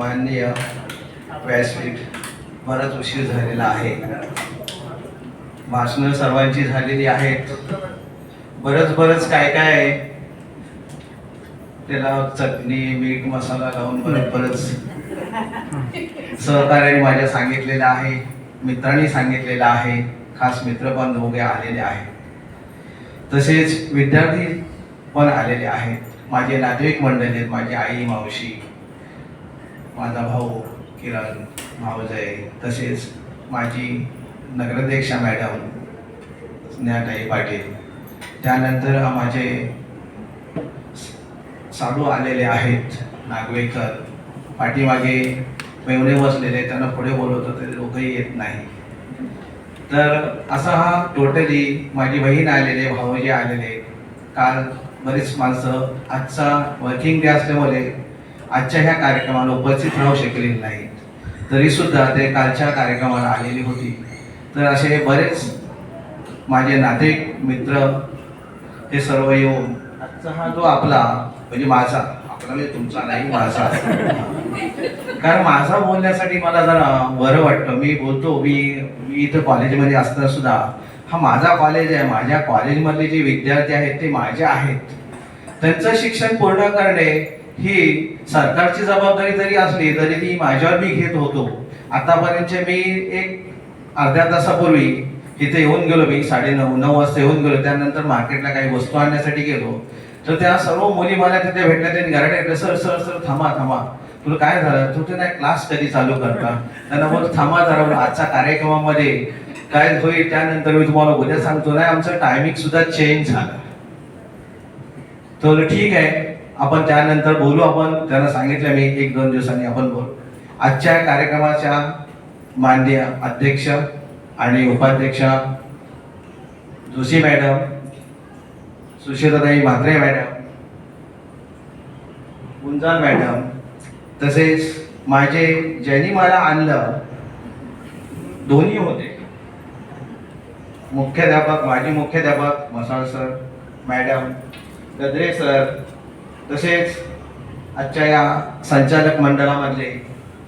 माननीय व्यासपीठ बराच उशीर झालेला आहे. भाषणं सर्वांची झालेली आहेत. बरंच बरंच काय काय आहे? त्याला चटणी मीठ मसाला लावून बरंच बरंच सहकार्याने माझ्या सांगितलेलं आहे मित्रांनी सांगितलेलं आहे खास मित्र पण दोघे आलेले आहेत. तसेच विद्यार्थी पण आलेले आहेत. माझे नातेवाईक मंडळी आहेत माझी आई मावशी माझा भाऊ किरण भाऊजय तसेच माझी नगराध्यक्षा मॅडम स्नेहाताई पाटील. त्यानंतर माझे चालू आलेले आहेत नागवेकर. पाठीमागे मेवणे बसलेले त्यांना पुढे बोलवतो होते दोघंही येत नाही. तर असा हा टोटली माझी बहीण आलेले भाऊजी आलेले. काल बरीच माणसं आजचा वर्किंग डे असल्यामुळे आजच्या ह्या कार्यक्रमाला उपस्थित राहू शकलेली नाहीत. तरी सुद्धा ते कालच्या कार्यक्रमाला आलेली होती. तर असे बरेच माझे नातेक मित्र हे सर्व येऊन आजचा हा जो आपला म्हणजे माझा आपला म्हणजे तुमचा नाही माझा. कारण माझा बोलण्यासाठी मला जरा बरं वाटतं. मी बोलतो मी मी इथं कॉलेजमध्ये असताना सुद्धा हा माझा कॉलेज आहे. माझ्या कॉलेजमधले जे विद्यार्थी आहेत ते माझे आहेत. त्यांचं शिक्षण पूर्ण करणे ही सरकारची जबाबदारी जरी असली तरी ती माझ्यावर मी घेत होतो. आतापर्यंत मी एक अर्ध्या तासापूर्वी इथे येऊन गेलो मी साडे नऊ नऊ वाजता येऊन गेलो. त्यानंतर मार्केटला काही वस्तू आणण्यासाठी गेलो. तर त्या सर्व मुली मला तिथे भेटल्या त्यांनी घरात सर सर सर थांबा थांबा. तुला काय झालं? तू ते नाही क्लास कधी चालू करता. त्यांना बोल थांबा जरा आजच्या कार्यक्रमामध्ये काय होईल त्यानंतर मी तुम्हाला उद्या सांगतो. नाही आमचं टायमिंग सुद्धा चेंज झालं. तर ठीक आहे. आपण त्यानंतर बोलू आपण. त्यांना सांगितलं मी एक दोन दिवसांनी आपण बोलू. आजच्या कार्यक्रमाच्या माननीय अध्यक्ष आणि उपाध्यक्ष Joshi madam Sushilatai Mhatre madam Gunjan madam तसेच माझे ज्यांनी मला आणलं दोन्ही होते. मुख्याध्यापक माजी मुख्याध्यापक Masal sir madam Gadre sir तसेच आजच्या या संचालक मंडळामधले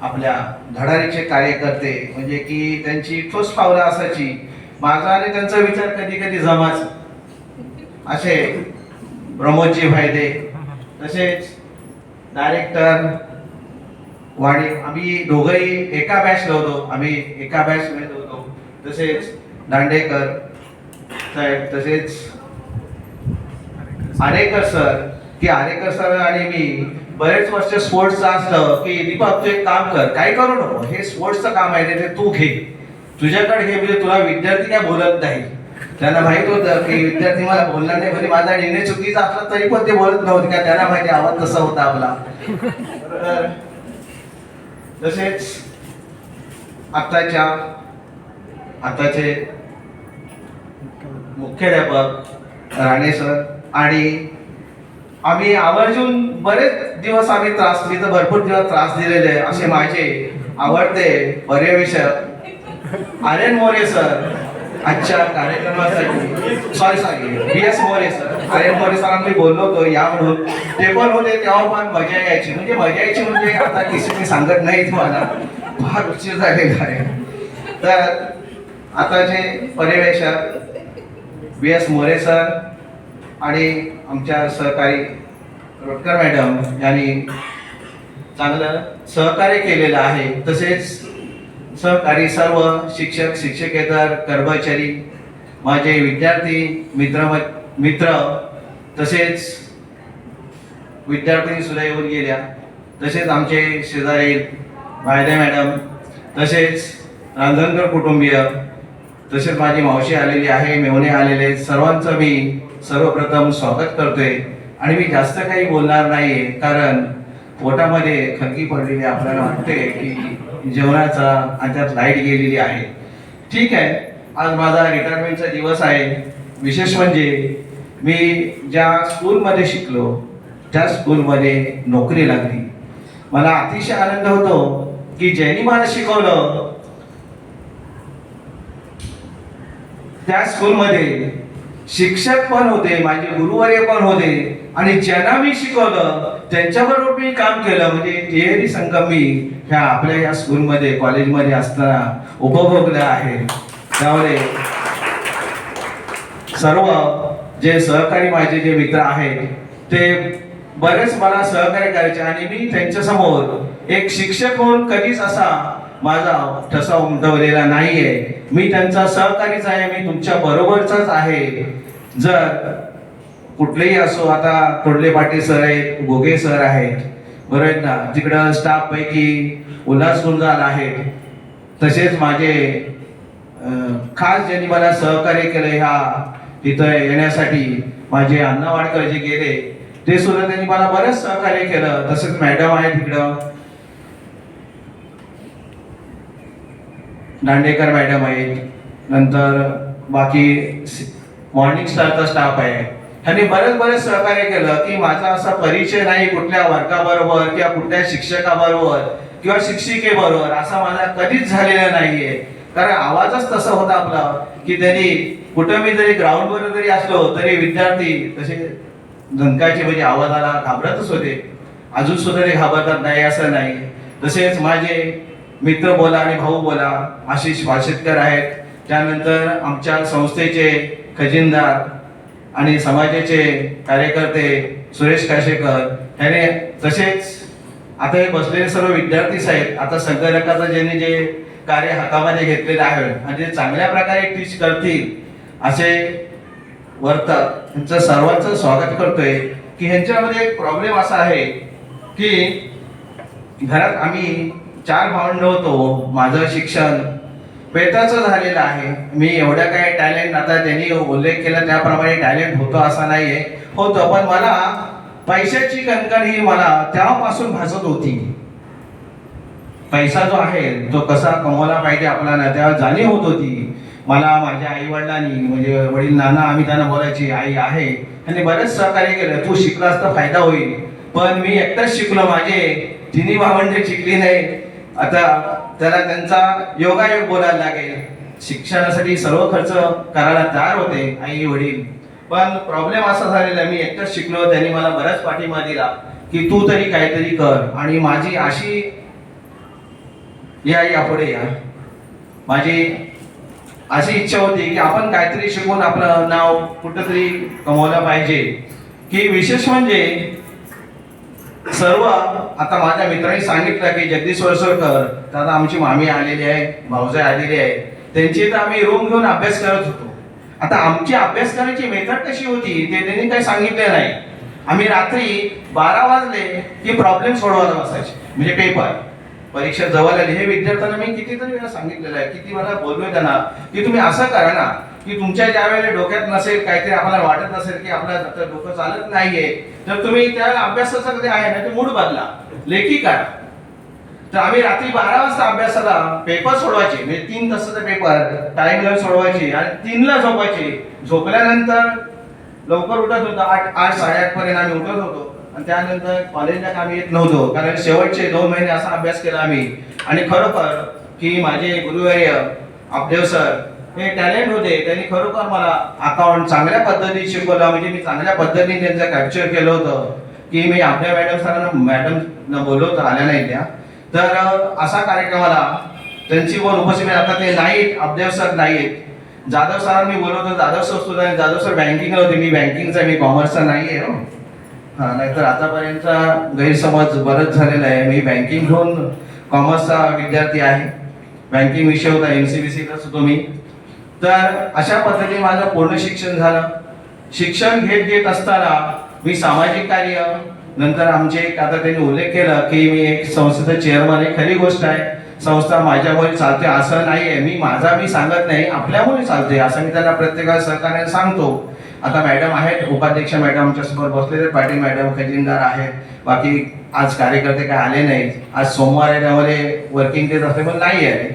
आपल्या धडारीचे कार्यकर्ते म्हणजे की त्यांची ठोस पावलं असायची. माझा आणि त्यांचा विचार कधी कधी जमाच. असे प्रमोदजी फायदे तसेच डायरेक्टर वाणी आम्ही दोघंही एका बॅचला होतो. आम्ही एका बॅचमध्ये होतो. तसेच दांडेकर साहेब तसेच आरेकर सर. की आरेकर सर आणि मी बरेच वर्ष स्पोर्ट्सचं असलं की दीपक तू एक काम कर काय करू नको. हे स्पोर्ट्सचं काम आहे ते तू घे. तुझ्याकडे घे म्हणजे तुला विद्यार्थी काय बोलत नाही. त्यांना माहीत होतं की विद्यार्थी मला बोलणार नाही म्हणजे माझा निर्णय चुकीचा असला तरी पण ते बोलत नव्हते का त्यांना माहिती आवाज तसा होता आपला. तसेच आत्ताच्या आताचे मुख्याध्यापक राणे सर आणि आम्ही आवर्जून बरेच दिवस आम्ही त्रास तिथं भरपूर दिवस त्रास दिलेले असे माझे आवडते पर्यवेक्षक आर एन मोरे सर आजच्या कार्यक्रमासाठी. Sorry sorry B S More sir R N More sir आम्ही बोललो होतो या म्हणून ते पण होते तेव्हा पण मजा यायची. म्हणजे मजा यायची म्हणजे आता किसी मी सांगत नाही तुम्हाला फार उशीर झालेला आहे. तर आताचे पर्यवेक्षक बी एस मोरे सर आणि आमच्या सहकारी रोटकर मॅडम यांनी चांगलं सहकार्य केलेलं आहे. तसेच सहकारी सर्व शिक्षक शिक्षकेतर कर्मचारी माझे विद्यार्थी मित्र मित्र तसेच विद्यार्थी सुद्धा येऊन गेल्या. तसेच आमचे शेजारी भायदे मॅडम तसेच रांजणकर कुटुंबीय तसेच माझी मावशी आलेली आहे मेवणे आलेले सर्वांचं मी सर्वप्रथम स्वागत करतोय. आणि मी जास्त काही बोलणार नाहीये कारण पोटामध्ये खलकी पडलेली आपल्याला वाटते की जेवणाचा आणि त्यात लाइट गेलेली आहे. ठीक आहे आज माझा रिटायरमेंटचा दिवस आहे. विशेष म्हणजे मी ज्या स्कूलमध्ये शिकलो त्या स्कूलमध्ये नोकरी लागली. मला अतिशय आनंद होतो की ज्यांनी मला शिकवलं त्या स्कूलमध्ये शिक्षक पण होते माझे गुरुवर्य पण होते. आणि ज्यांना मी शिकवलं त्यांच्याबरोबर मी काम केलं. म्हणजे टिएरी संघ मी ह्या आपल्या या स्कूलमध्ये कॉलेजमध्ये असताना उपभोगलं आहे. त्यामुळे सर्व जे सहकारी माझे जे मित्र आहेत ते बरेच मला सहकार्य करायचे. आणि मी त्यांच्यासमोर एक शिक्षक म्हणून कधीच असा माझा ठसा उमटवलेला नाहीये. मी त्यांचा सहकारीच आहे मी तुमच्या बरोबरचाच आहे. जर कुठलेही असो आता तोडले पाटील सर आहेत गोगे सर आहेत बरोबर आहेत ना तिकडं स्टाफ पैकी उल्हास गुंजाल आहेत तसेच माझे खास ज्यांनी मला सहकार्य केलं ह्या तिथं येण्यासाठी माझे अण्णा वाडकर जे गेले ते सुद्धा त्यांनी मला बरंच सहकार्य केलं तसेच मॅडम आहेत तिकडं दांडेकर मॅडम आहेत नंतर बाकी मॉर्निंग स्टारचा स्टाफ आहे. ह्यांनी बरेच बरेच सहकार्य केलं की माझा असा परिचय नाही कुठल्या वर्गाबरोबर किंवा कुठल्या शिक्षकाबरोबर किंवा शिक्षिकेबरोबर असा माझा कधीच झालेला नाहीये. कारण आवाजच तसा होता आपला की त्यांनी कुठं मी जरी ग्राउंडवर जरी असलो तरी विद्यार्थी तसे धनकाचे म्हणजे आवाजाला घाबरतच होते. अजून सुद्धा ते घाबरतात नाही असं नाही. तसेच माझे मित्र बोला आणि भाऊ बोला आशिष वाशेतकर आहेत. त्यानंतर आमच्या संस्थेचे खजिनदार आणि समाजाचे कार्यकर्ते सुरेश काशेकर ह्याने तसेच आता हे बसलेले सर्व विद्यार्थीच आहेत आता संगणकाचं ज्यांनी जे कार्य हातामध्ये घेतलेलं आहे आणि ते चांगल्या प्रकारे टीच करतील असे वर्तक यांचं सर्वांचं स्वागत करतोय की ह्यांच्यामध्ये एक प्रॉब्लेम असा आहे की घरात आम्ही चार भावंड होतो माझं शिक्षण पेताचं झालेलं आहे. मी एवढं काय टॅलेंट आता त्यांनी उल्लेख केला त्याप्रमाणे टॅलेंट होतो असा नाहीये. होतं पण मला पैशाची कणकण ही मला तेव्हापासून भासत होती. पैसा जो आहे तो कसा कमवला पाहिजे आपल्याला त्यावर जाणीव होत होती. मला माझ्या आई वडिलांनी म्हणजे वडील नाना आम्ही त्यांना बोलायची आई आहे. आणि बरेच सहकार्य केलं तू शिकलास तर फायदा होईल. पण मी एकटाच शिकलो माझे तिन्ही भावंडे शिकली नाही आता त्याला त्यांचा योगायोग बोलायला लागेल. शिक्षणासाठी सर्व खर्च करायला तयार होते आई वडील. पण प्रॉब्लेम असा झालेला मी एकटाच शिकलो त्यांनी मला बराच पाठिंबा दिला की तू तरी काहीतरी कर आणि माझी अशी या या पुढे या. माझी अशी इच्छा होती की आपण काहीतरी शिकून आपलं नाव कुठंतरी कमवलं पाहिजे. की विशेष म्हणजे सर्व आता माझ्या मित्रांनी सांगितलं की जगदीश वरसरकर तर आता आमची मामी आलेली आहे भाऊजाई आलेली आहे. त्यांची तर आम्ही रूम घेऊन अभ्यास करत होतो. आता आमची अभ्यास करण्याची मेथड कशी होती ते त्यांनी काही सांगितले नाही. आम्ही रात्री बारा वाजले की प्रॉब्लेम सोडवायला बसायचे म्हणजे पेपर परीक्षा जवळ आली. हे विद्यार्थ्यांना मी कितीतरी वेळा सांगितलेलं आहे किती मला बोललोय त्यांना की तुम्ही असं करा ना की तुमच्या ज्या वेळेला डोक्यात नसेल काहीतरी आम्हाला वाटत नसेल की आपलं तर डोकं चालत नाहीये तर तुम्ही त्या अभ्यासाचा कधी आहे ना ते मूड बदला. लेखी करा तर आम्ही रात्री बारा वाजता अभ्यासाला पेपर सोडवायचे. म्हणजे तीन तासाचा पेपर टाइम लावून सोडवायचे आणि तीनला झोपायचे. झोपल्यानंतर लवकर उठत होतो. आठ आठ साडेआठ पर्यंत आम्ही उठत होतो. आणि त्यानंतर कॉलेजला आम्ही येत नव्हतो. कारण शेवटचे दोन महिने असा अभ्यास केला आम्ही. आणि खरोखर की माझे गुरुवर्य अपदेव सर हे टॅलेंट होते. त्यांनी खरोखर मला अकाउंट चांगल्या पद्धतीने शिकवलं. म्हणजे मी चांगल्या पद्धतीने त्यांचं कॅप्चर केलं होतं. की मी आपल्या मॅडम सरांना मॅडम बोलवत आल्या नाही त्या. तर असा असा कार्यक्रमाला त्यांची वर उपस्थिती आता ते नाहीत. अपदेव सर नाहीत जाधव सरांनी बोलवतो. जाधव सर सुद्धा जाधव सर बँकिंगला होते मी बँकिंगचा मी कॉमर्सचा नाही आहे हो. हा नाहीतर आतापर्यंतचा गैरसमज बरंच झालेला आहे. मी बँकिंग घेऊन कॉमर्सचा विद्यार्थी आहे. बँकिंग विषय होता. एम सी बी सीलाच होतो मी. तर अशा पद्धतीने माझं पूर्ण शिक्षण झालं. शिक्षण घेत घेत असताना मी सामाजिक कार्य नंतर आमचे एक आता त्यांनी उल्लेख केला की मी एक संस्थेचा चेअरमन आहे. खरी गोष्ट आहे संस्था माझ्यामुळे चालते असं नाही आहे मी माझा मी सांगत नाही आपल्यामुळे चालते असं मी त्यांना प्रत्येकाला सहकार्याने सांगतो. आता मॅडम आहेत उपाध्यक्ष मॅडम आमच्यासमोर बसलेले पाटील मॅडम खजिनदार आहेत. बाकी आज कार्यकर्ते काय आले नाहीत. आज सोमवार आहे त्यामध्ये वर्किंग डेज असते पण नाही आहे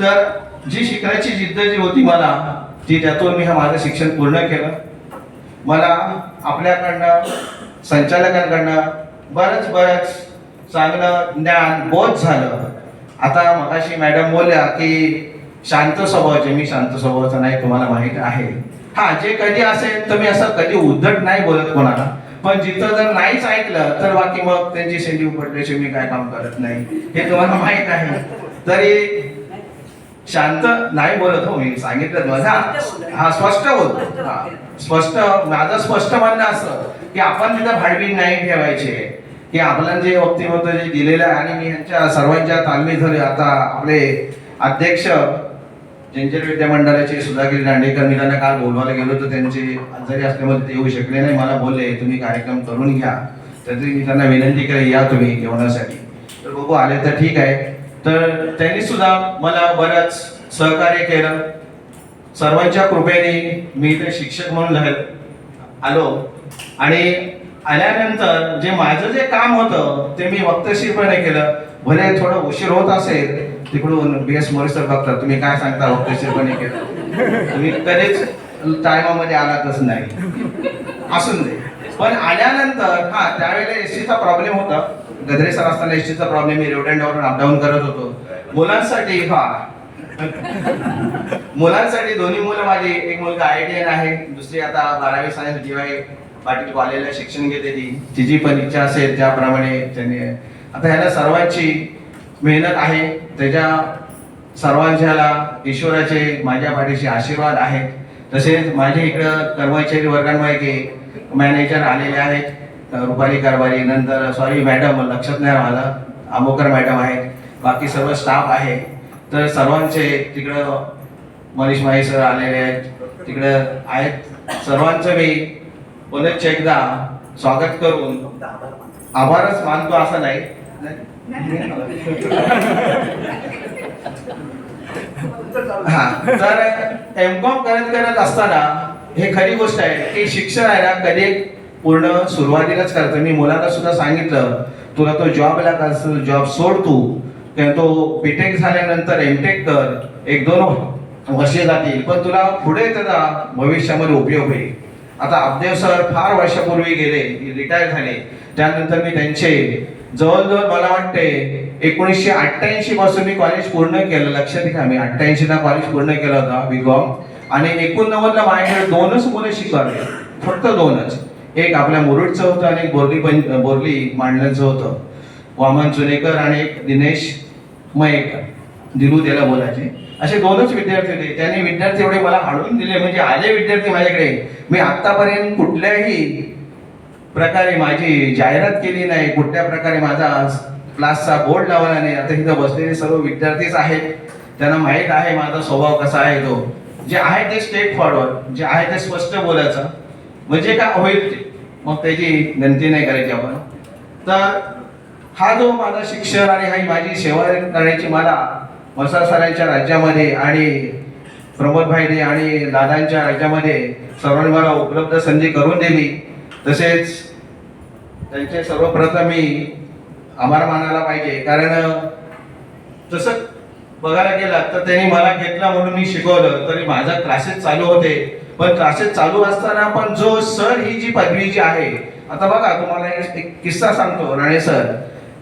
तर जी शिकण्याची जिद्द जी होती मला ती त्यातून मी हा माझं शिक्षण पूर्ण केलं. मला आपल्याकडनं संचालकांकडनं बरंच बरंच चांगलं ज्ञान बोध झालं. आता मगाशी मॅडम बोलल्या की शांत स्वभावाचे मी शांत स्वभावाचा नाही तुम्हाला माहीत आहे. हा जे कधी असेल तर मी असं कधी उद्धट नाही बोलत कोणाला. पण जिथं जर नाहीच ऐकलं तर बाकी मग त्यांची शेंडी उपटल्याशिवाय मी काय काम करत नाही. हे तुम्हाला माहीत आहे. तरी शांत नाही बोलत हो मी सांगितलं माझा हा स्पष्ट बोलतो. हा स्पष्ट माझं स्पष्ट म्हणणं असं की आपण तिथं भाडबीड नाही ठेवायचे. की आपलं जे व्यक्तिमत्व जे दिलेलं आहे आणि मी यांच्या सर्वांच्या तालमी झाले आता आपले अध्यक्ष जंजर विद्यामंडळाचे सुधाकर दांडेकर मी त्यांना काल बोलवायला गेलो तर त्यांचे आजारी असल्यामुळे ते येऊ शकले नाही. मला बोलले तुम्ही कार्यक्रम करून घ्या. तर मी त्यांना विनंती केली या तुम्ही जेवणासाठी. तर बघू आले तर ठीक आहे. तर त्यांनी सुद्धा मला बरंच सहकार्य केलं. सर्वांच्या कृपेने मी इथे शिक्षक म्हणून झालो आलो. आणि आल्यानंतर जे माझं जे काम होतं ते मी वक्तशीरपणे केलं. भले थोडं उशीर होत असेल तिकडून बी एस मोरेसर बघतात तुम्ही काय सांगता वक्तशीरपणे केलं? तुम्ही कधीच टायमामध्ये आलातच नाही. असून दे. पण आल्यानंतर हा त्यावेळेला एसीचा प्रॉब्लेम होता. गद्रे सर असताना एसटीचा प्रॉब्लेम मी रेवडंडावरून अपडाऊन करत होतो. मुलांसाठी हा. मुलांसाठी दोन्ही मुलं माझी एक मुलगा आय टी एन आहे दुसरी आता बारावी सायन्स डी वाय पाटील कॉलेजला शिक्षण घेते ती. तिची पण इच्छा असेल त्याप्रमाणे त्यांनी आता ह्याला सर्वांची मेहनत आहे. त्याच्या सर्वांच्याला ईश्वराचे माझ्या पाठीशी आशीर्वाद आहेत. तसेच माझ्या इकडं कर्मचारी वर्गांपैकी मॅनेजर आलेले आहेत. रुपाली कारभारी नंतर सॉरी मॅडम लक्षात नाही माझा आमोकर मॅडम आहेत. बाकी सर्व स्टाफ आहे तर सर्वांचे तिकडं मनीष माई सर आलेले आहेत. तिकडं आहेत. सर्वांचं मी पुनश्च एकदा स्वागत करून आभारच मानतो असं नाही. हा तर एम कॉम करत करत असताना हे खरी गोष्ट आहे. की शिक्षण आहे ना कधी पूर्ण सुरुवातीलाच करतो मी मुलांना सुद्धा सांगितलं तुला तो जॉबला कर जॉब सोड तू. तो बीटेक झाल्यानंतर एमटेक कर. एक दोन वर्षे जातील पण तुला पुढे त्याचा भविष्यामध्ये उपयोग होईल. आता अब्देव सर फार वर्षापूर्वी गेले रिटायर झाले. त्यानंतर मी त्यांचे जवळजवळ मला वाटते एकोणीसशे अठ्ठ्याऐंशी पासून मी कॉलेज पूर्ण केलं. लक्षात घ्या मी अठ्ठ्याऐंशी ला कॉलेज पूर्ण केलं होतं बी कॉम आणि एकोणनव्वदला माझ्याकडे दोनच मुलं शिकवले. फक्त दोनच. एक आपल्या मुरुडचं होतं आणि एक बोरली पण बोरली मांडण्याचं होतं. वामन चुनेकर आणि एक दिनेश मयेकर. दिलू त्याला बोलायचे. असे दोनच विद्यार्थी होते. त्यांनी विद्यार्थी एवढे मला आणून दिले. म्हणजे आले विद्यार्थी माझ्याकडे. मी आतापर्यंत कुठल्याही प्रकारे माझी जाहिरात केली नाही. कुठल्या प्रकारे माझा क्लासचा बोर्ड लावला नाही. आता इथं बसलेले सर्व विद्यार्थीच आहेत. त्यांना माहीत आहे माझा स्वभाव कसा आहे तो. जे आहे ते स्टेप फॉरवर्ड जे आहे ते स्पष्ट बोलायचं. म्हणजे काय होईल ते? मग त्याची गणती नाही करायची आपण. तर हा जो माझा शिक्षण आणि ही माझी सेवा करण्याची मला मसा सरांच्या राज्यामध्ये आणि प्रमोदभाईने आणि दादांच्या राज्यामध्ये सर्वांनी मला उपलब्ध संधी करून दिली तसेच त्यांचे सर्वप्रथम मी आभार मानायला पाहिजे. कारण तसं बघायला गेला तर त्यांनी मला घेतला म्हणून मी शिकवलं. तरी माझा क्लासेस चालू होते. पण क्लासेस चालू असताना पण जो सर ही जी पदवी जी आहे आता बघा तुम्हाला एक किस्सा सांगतो राणे सर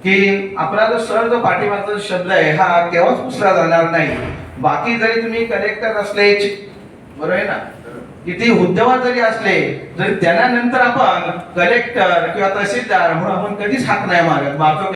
की आपला जो सर जो पाठीमागचा शब्द आहे हा केव्हाच पुसला जाणार नाही. बाकी जरी तुम्ही कलेक्टर असले बरोबर आहे ना? किती हुद्देवार जरी असले तरी त्यानंतर आपण कलेक्टर किंवा तहसीलदार म्हणून आपण कधीच हात नाही मारत. मारतो